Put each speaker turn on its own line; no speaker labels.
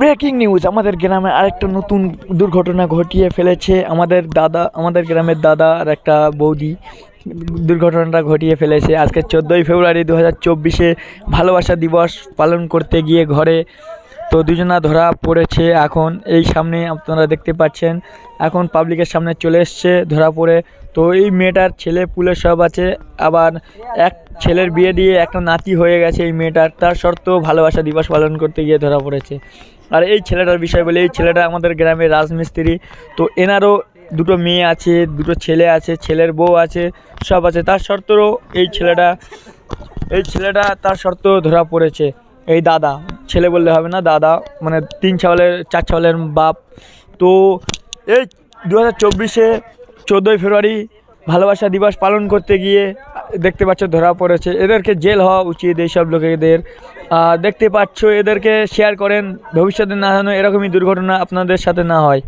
Breaking news আমাদের গ্রামে আরেকটা নতুন দুর্ঘটনা ঘটিয়ে ফেলেছে আমাদের দাদা, আমাদের গ্রামের দাদা আর একটা বৌদি। দুর্ঘটনাটা ঘটিয়ে ফেলেছে। আজকে চোদ্দোই ফেব্রুয়ারি দু হাজার চব্বিশে ভালোবাসা দিবস পালন করতে গিয়ে ঘরে তো দুজনা ধরা পড়েছে। এখন এই সামনে আপনারা দেখতে পাচ্ছেন, এখন পাবলিকের সামনে চলে এসছে, ধরা পড়ে তো এই মেয়েটার ছেলে পুলে সব আছে। আবার এক ছেলের বিয়ে দিয়ে একটা নাতি হয়ে গেছে এই মেয়েটার। তার সত্ত্বেও ভালোবাসা দিবস পালন করতে গিয়ে ধরা পড়েছে। আর এই ছেলেটার বিষয় বলে, এই ছেলেটা আমাদের গ্রামের রাজমিস্ত্রি। তো এনারও দুটো মেয়ে আছে, দুটো ছেলে আছে, ছেলের বউ আছে, সব আছে। তার সত্ত্বেও এই ছেলেটা এই ছেলেটা তার সত্ত্বেও ধরা পড়েছে। এই দাদা, ছেলে বললে হবে না, দাদা মানে তিন ছাওয়ালের চার ছাওয়ালের বাপ। তো এই দু হাজার চব্বিশে চোদ্দোই ফেব্রুয়ারি ভালোবাসা দিবস পালন করতে গিয়ে দেখতে পাচ্ছ ধরা পড়েছে। এদেরকে জেল হওয়া উচিত এইসব লোকেদের। দেখতে পাচ্ছ এদেরকে শেয়ার করেন। ভবিষ্যতে না যেন এরকমই দুর্ঘটনা আপনাদের সাথে না হয়।